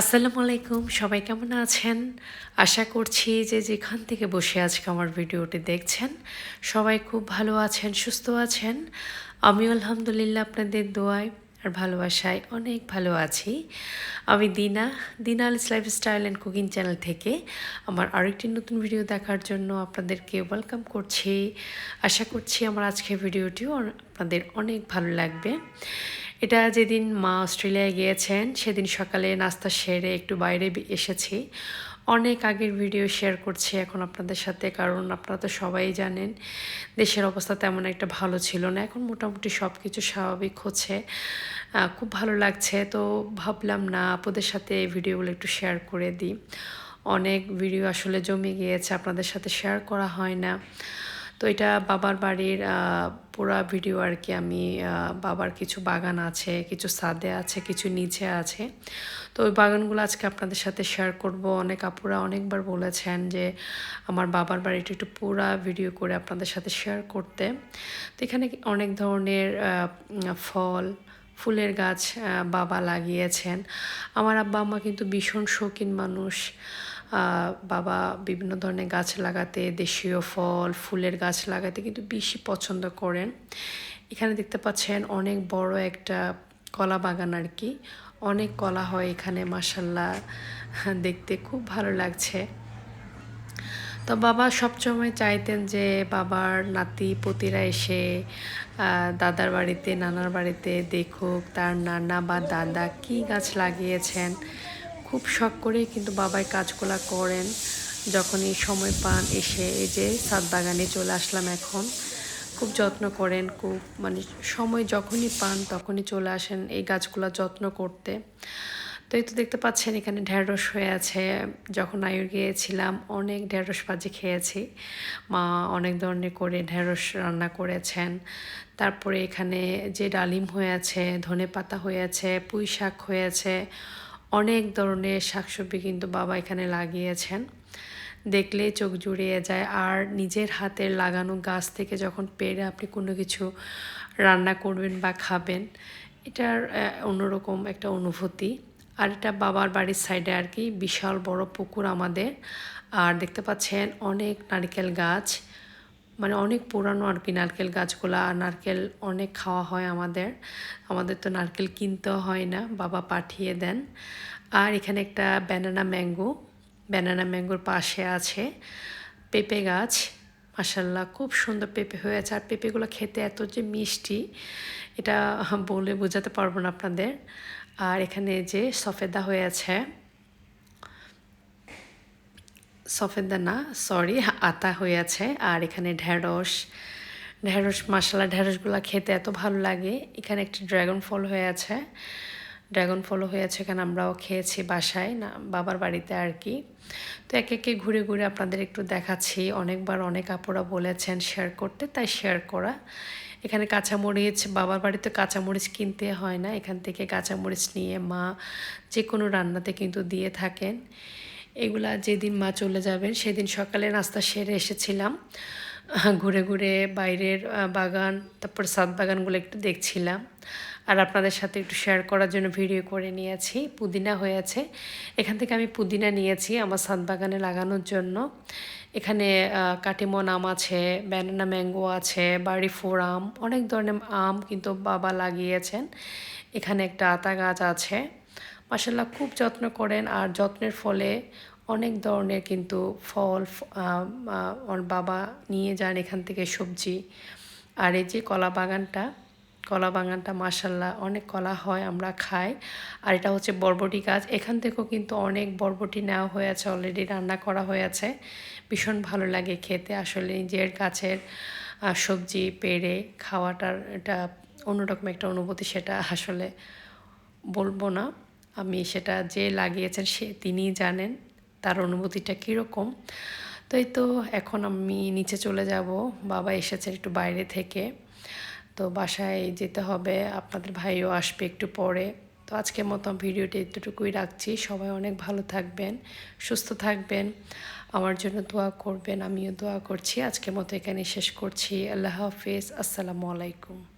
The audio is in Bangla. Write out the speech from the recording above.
আসসালামু আলাইকুম, সবাই কেমন আছেন? আশা করছি যে যেখান থেকে বসে আজকে আমার ভিডিওটি দেখছেন, সবাই খুব ভালো আছেন, সুস্থ আছেন। আমি আলহামদুলিল্লাহ আপনাদের দোয়ায় আর ভালোবাসায় অনেক ভালো আছি। আমি Dina Dina lifestyle and cooking channel থেকে আমার আরেকটি নতুন ভিডিও দেখার জন্য আপনাদেরকে ওয়েলকাম করছি। আশা করছি আমার আজকের ভিডিওটিও আপনাদের অনেক ভালো লাগবে। এটা যেদিন মা অস্ট্রেলিয়ায় গিয়েছেন, সেদিন সকালে নাস্তা সেরে একটু বাইরে এসেছি। অনেক আগের ভিডিও শেয়ার করছি এখন আপনাদের সাথে, কারণ আপনারা তো সবাই জানেন, দেশের অবস্থা তেমন একটা ভালো ছিল না। এখন মোটামুটি সব কিছু স্বাভাবিক হচ্ছে। খুব ভালো লাগছে, তো ভাবলাম না আপনাদের সাথে এই ভিডিওগুলো একটু শেয়ার করে দিই। অনেক ভিডিও আসলে জমে গিয়েছে, আপনাদের সাথে শেয়ার করা হয় না। তো এটা বাবার বাড়ির পুরা ভিডিও আর কি আমি বাবার কিছু বাগান আছে, কিছু সাদে আছে, কিছু নিচে আছে। তো ওই বাগানগুলো আজকে আপনাদের সাথে শেয়ার করব। অনেক আপুরা অনেকবার বলেছেন যে, আমার বাবার বাড়িটা একটু পুরা ভিডিও করে আপনাদের সাথে শেয়ার করতে। তো এখানে অনেক ধরনের ফল, ফুলের গাছ বাবা লাগিয়েছেন। আমার আব্বা আম্মা কিন্তু ভীষণ শৌখিন মানুষ। বাবা বিভিন্ন ধরনের গাছ লাগাতে, দেশীয় ফল, ফুলের গাছ লাগাতে কিন্তু বেশি পছন্দ করেন। এখানে দেখতে পাচ্ছেন অনেক বড় একটা কলা বাগান আর কি। অনেক কলা হয় এখানে মাসাল্লাহ দেখতে খুব ভালো লাগছে। তো বাবা সবসময় চাইতেন যে বাবার নাতি পতিরা এসে দাদার বাড়িতে, নানার বাড়িতে দেখুক তার নানা বা দাদা কি গাছ লাগিয়েছেন। খুব শখ করে কিন্তু বাবাই কাজগুলা করেন। যখনই সময় পান, এসে এই যে সাত বাগানে চলে আসলাম এখন। খুব যত্ন করেন, খুব মানে সময় যখনই পান তখনই চলে আসেন এই গাছগুলা যত্ন করতে। তো এই তো দেখতে পাচ্ছেন এখানে ঢেঁড়স হয়ে আছে। যখন আয়ুর গিয়েছিলাম, অনেক ঢেঁড়স ভাজি খেয়েছি। মা অনেক ধরনের করে ঢেঁড়স রান্না করেছেন। তারপরে এখানে যে ডালিম হয়ে আছে ধনে পাতা হয়ে আছে পুঁই শাক হয়েছে অনেক ধরনের শাকসবজি কিন্তু বাবা এখানে লাগিয়েছেন। দেখলে চোখ জুড়িয়ে যায়। আর নিজের হাতের লাগানো গাছ থেকে যখন পেরে আপনি কোনো কিছু রান্না করবেন বা খাবেন, এটার অন্যরকম একটা অনুভূতি। আর এটা বাবার বাড়ির সাইডে আর কি বিশাল বড় পুকুর আমাদের। আর দেখতে পাচ্ছেন অনেক নারকেল গাছ। মানে অনেক পুরানো আর কি নারকেল গাছগুলা, আর নারকেল অনেক খাওয়া হয় আমাদের। আমাদের তো নারকেল কিনতেও হয় না, বাবা পাঠিয়ে দেন। আর এখানে একটা ব্যানানা ম্যাঙ্গো ব্যানানা ম্যাঙ্গোর পাশে আছে পেঁপে গাছ। মাসাল্লাহ খুব সুন্দর পেঁপে হয়েছে। আর পেঁপেগুলো খেতে এত যে মিষ্টি, এটা বলে বোঝাতে পারব না আপনাদের। আর এখানে যে সফেদা হয়েছে সফেদা না সরি আতা হয়েছে আর এখানে ঢ্যাঁড়স ঢ্যাঁড়স মশলা ঢ্যাঁড়সগুলো খেতে এত ভালো লাগে। এখানে একটি ড্রাগন ফল হয়ে আছে। ড্রাগন ফলও হয়েছে এখানে, আমরাও খেয়েছি বাসায়, না, বাবার বাড়িতে আর কি। তো একে একে ঘুরে ঘুরে আপনাদের একটু দেখাচ্ছি। অনেকবার অনেক আপুরা বলেছেন শেয়ার করতে, তাই শেয়ার করা। এখানে কাঁচামরিচ, বাবার বাড়িতে কাঁচামরিচ কিনতে হয় না। এখান থেকে কাঁচামরিচ নিয়ে মা যে কোনো রান্নাতে কিন্তু দিয়ে থাকেন। এগুলা যেদিন মা চলে যাবেন, সেদিন সকালে নাস্তা সেরে এসেছিলাম। ঘুরে ঘুরে বাইরের বাগান, তারপর সাত বাগানগুলো একটু দেখছিলাম। আর আপনাদের সাথে একটু শেয়ার করার জন্য ভিডিও করে নিয়েছি। পুদিনা হয়েছে এখান থেকে আমি পুদিনা নিয়েছি আমার সাত বাগানে লাগানোর জন্য। এখানে কাটিমন আম আছে ব্যানানা ম্যাঙ্গো আছে, বাড়ি ফোর আম, অনেক ধরনের আম কিন্তু বাবা লাগিয়েছেন। এখানে একটা আতা গাছ আছে। মাসাল্লাহ খুব যত্ন করেন আর যত্নের ফলে অনেক ধরনের কিন্তু ফল বাবা নিয়ে যান এখান থেকে সবজি। আর এই যে কলা বাগানটা কলা বাগানটা মাসাল্লাহ অনেক কলা হয়, আমরা খাই। আর এটা হচ্ছে বরবটি গাছ। এখান থেকেও কিন্তু অনেক বরবটি নেওয়া হয়েছে অলরেডি রান্না করা হয়েছে ভীষণ ভালো লাগে খেতে। আসলে নিজের গাছের সবজি পেড়ে খাওয়াটার এটা অন্যরকম একটা অনুভূতি, সেটা আসলে বলব না। আমি সেটা যে লাগিয়েছেন সে তিনিই জানেন, তার অনুভূতিটা কীরকম। তো এই তো এখন আমি নিচে চলে যাব, বাবা এসেছে একটু বাইরে থেকে। তো বাসায় যেতে হবে, আপনাদের ভাইও আসবে একটু পরে। তো আজকের মতো ভিডিওটি এতটুকুই রাখছি। সবাই অনেক ভালো থাকবেন, সুস্থ থাকবেন, আমার জন্য দোয়া করবেন, আমিও দোয়া করছি। আজকের মতো এখানে শেষ করছি। আল্লাহ হাফিজ, আসসালামু আলাইকুম।